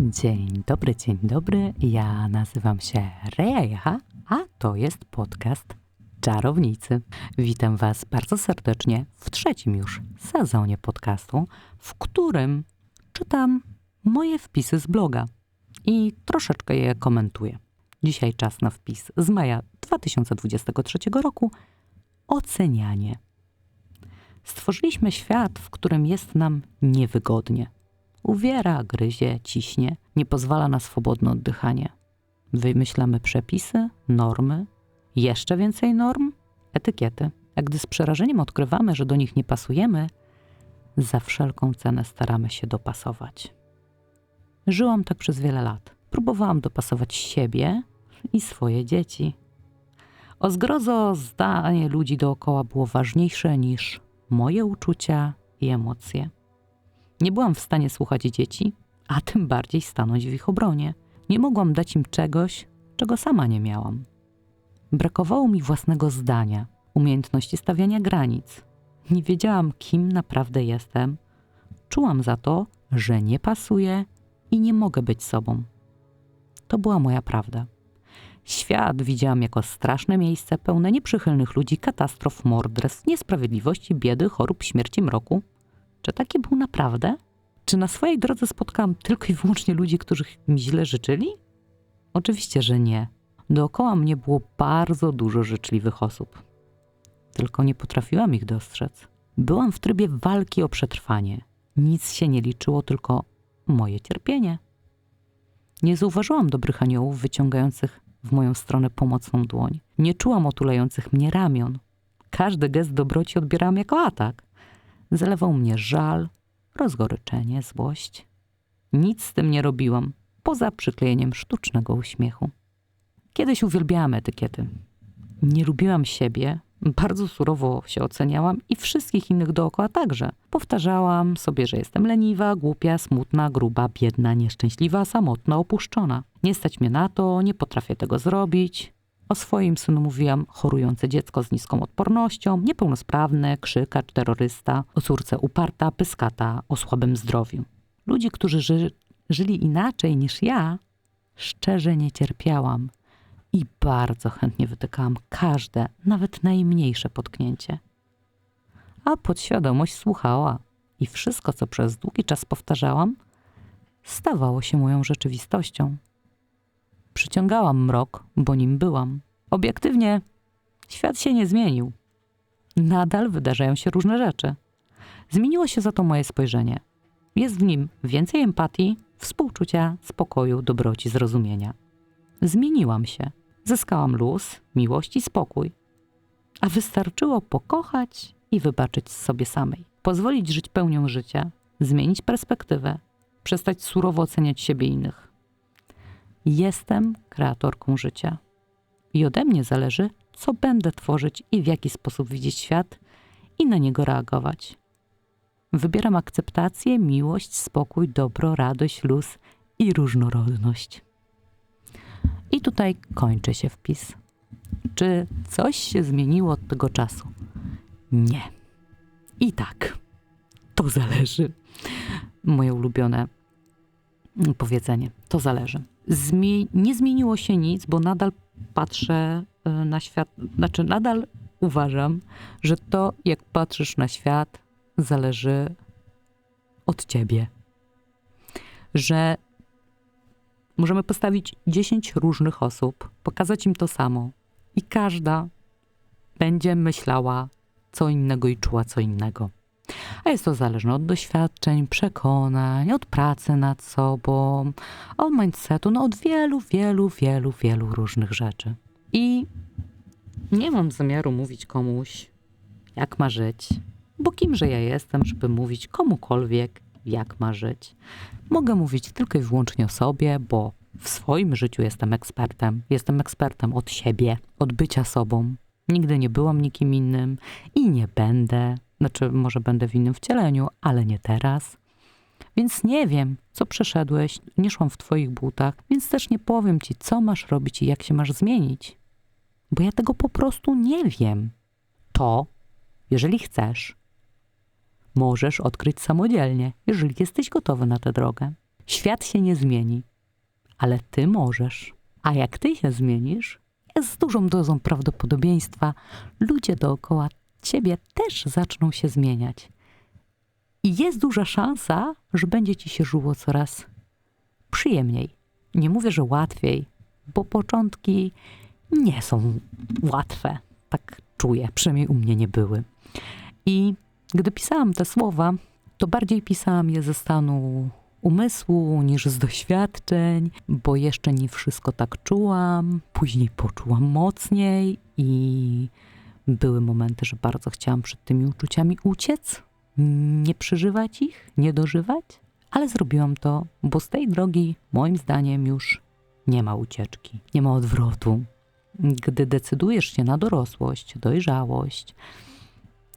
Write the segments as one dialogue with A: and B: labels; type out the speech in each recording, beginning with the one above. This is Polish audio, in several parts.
A: Dzień dobry, dzień dobry. Ja nazywam się Reja, a to jest podcast Czarownicy. Witam Was bardzo serdecznie w trzecim już sezonie podcastu, w którym czytam moje wpisy z bloga i troszeczkę je komentuję. Dzisiaj czas na wpis z maja 2023 roku. Ocenianie. Stworzyliśmy świat, w którym jest nam niewygodnie. Uwiera, gryzie, ciśnie, nie pozwala na swobodne oddychanie. Wymyślamy przepisy, normy, jeszcze więcej norm, etykiety. A gdy z przerażeniem odkrywamy, że do nich nie pasujemy, za wszelką cenę staramy się dopasować. Żyłam tak przez wiele lat. Próbowałam dopasować siebie i swoje dzieci. O zgrozo zdanie ludzi dookoła było ważniejsze niż moje uczucia i emocje. Nie byłam w stanie słuchać dzieci, a tym bardziej stanąć w ich obronie. Nie mogłam dać im czegoś, czego sama nie miałam. Brakowało mi własnego zdania, umiejętności stawiania granic. Nie wiedziałam, kim naprawdę jestem. Czułam za to, że nie pasuję i nie mogę być sobą. To była moja prawda. Świat widziałam jako straszne miejsce pełne nieprzychylnych ludzi, katastrof, morderstw, niesprawiedliwości, biedy, chorób, śmierci, mroku. Czy taki był naprawdę? Czy na swojej drodze spotkałam tylko i wyłącznie ludzi, którzy mi źle życzyli? Oczywiście, że nie. Dookoła mnie było bardzo dużo życzliwych osób. Tylko nie potrafiłam ich dostrzec. Byłam w trybie walki o przetrwanie. Nic się nie liczyło, tylko moje cierpienie. Nie zauważyłam dobrych aniołów wyciągających w moją stronę pomocną dłoń. Nie czułam otulających mnie ramion. Każdy gest dobroci odbierałam jako atak. Zalewał mnie żal, rozgoryczenie, złość. Nic z tym nie robiłam, poza przyklejeniem sztucznego uśmiechu. Kiedyś uwielbiałam etykiety. Nie lubiłam siebie, bardzo surowo się oceniałam i wszystkich innych dookoła także. Powtarzałam sobie, że jestem leniwa, głupia, smutna, gruba, biedna, nieszczęśliwa, samotna, opuszczona. Nie stać mnie na to, nie potrafię tego zrobić. O swoim synu mówiłam chorujące dziecko z niską odpornością, niepełnosprawne, krzykacz, terrorysta, o córce uparta, pyskata, o słabym zdrowiu. Ludzi, którzy ży żyli inaczej niż ja, szczerze nie cierpiałam i bardzo chętnie wytykałam każde, nawet najmniejsze potknięcie. A podświadomość słuchała i wszystko, co przez długi czas powtarzałam, stawało się moją rzeczywistością. Przyciągałam mrok, bo nim byłam. Obiektywnie świat się nie zmienił. Nadal wydarzają się różne rzeczy. Zmieniło się za to moje spojrzenie. Jest w nim więcej empatii, współczucia, spokoju, dobroci, zrozumienia. Zmieniłam się. Zyskałam luz, miłość i spokój. A wystarczyło pokochać i wybaczyć sobie samej. Pozwolić żyć pełnią życia, zmienić perspektywę, przestać surowo oceniać siebie innych. Jestem kreatorką życia. I ode mnie zależy, co będę tworzyć i w jaki sposób widzieć świat i na niego reagować. Wybieram akceptację, miłość, spokój, dobro, radość, luz i różnorodność. I tutaj kończy się wpis. Czy coś się zmieniło od tego czasu? Nie. I tak. To zależy. Moje ulubione powiedzenie. To zależy. Nie zmieniło się nic, bo nadal patrzę y, na świat, znaczy nadal uważam, że to, jak patrzysz na świat, zależy od ciebie. Że możemy postawić 10 różnych osób, pokazać im to samo i każda będzie myślała co innego i czuła co innego. A jest to zależne od doświadczeń, przekonań, od pracy nad sobą, od mindsetu, no od wielu, wielu, wielu, wielu różnych rzeczy. I nie mam zamiaru mówić komuś, jak ma żyć, bo kimże ja jestem, żeby mówić komukolwiek, jak ma żyć. Mogę mówić tylko i wyłącznie o sobie, bo w swoim życiu jestem ekspertem. Jestem ekspertem od siebie, od bycia sobą. Nigdy nie byłam nikim innym i nie będę. Znaczy, może będę w innym wcieleniu, ale nie teraz. Więc nie wiem, co przeszedłeś, nie szłam w Twoich butach, więc też nie powiem Ci, co masz robić i jak się masz zmienić. Bo ja tego po prostu nie wiem. To, jeżeli chcesz, możesz odkryć samodzielnie, jeżeli jesteś gotowy na tę drogę. Świat się nie zmieni, ale ty możesz. A jak ty się zmienisz, z dużą dozą prawdopodobieństwa, ludzie dookoła ciebie też zaczną się zmieniać. I jest duża szansa, że będzie ci się żyło coraz przyjemniej. Nie mówię, że łatwiej, bo początki nie są łatwe. Tak czuję, przynajmniej u mnie nie były. I gdy pisałam te słowa, to bardziej pisałam je ze stanu umysłu niż z doświadczeń, bo jeszcze nie wszystko tak czułam. Później poczułam mocniej i były momenty, że bardzo chciałam przed tymi uczuciami uciec, nie przeżywać ich, nie dożywać, ale zrobiłam to, bo z tej drogi, moim zdaniem, już nie ma ucieczki, nie ma odwrotu. Gdy decydujesz się na dorosłość, dojrzałość,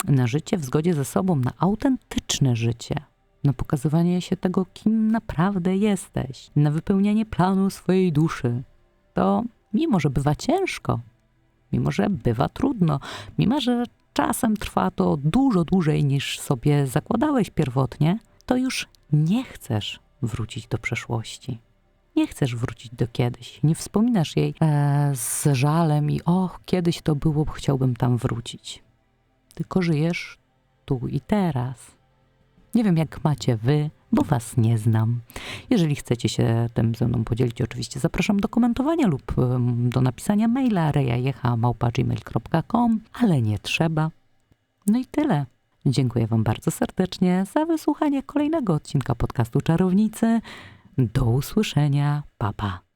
A: na życie w zgodzie ze sobą, na autentyczne życie, na pokazywanie się tego, kim naprawdę jesteś, na wypełnianie planu swojej duszy, to mimo, że bywa ciężko, mimo, że bywa trudno, mimo, że czasem trwa to dużo dłużej niż sobie zakładałeś pierwotnie, to już nie chcesz wrócić do przeszłości. Nie chcesz wrócić do kiedyś. Nie wspominasz jej e, z żalem i och, kiedyś to było, chciałbym tam wrócić. Tylko żyjesz tu i teraz. Nie wiem, jak macie wy, bo was nie znam. Jeżeli chcecie się tym ze mną podzielić, oczywiście zapraszam do komentowania lub do napisania maila rejajecha.gmail.com, ale nie trzeba. No i tyle. Dziękuję wam bardzo serdecznie za wysłuchanie kolejnego odcinka podcastu Czarownicy. Do usłyszenia. Pa, pa.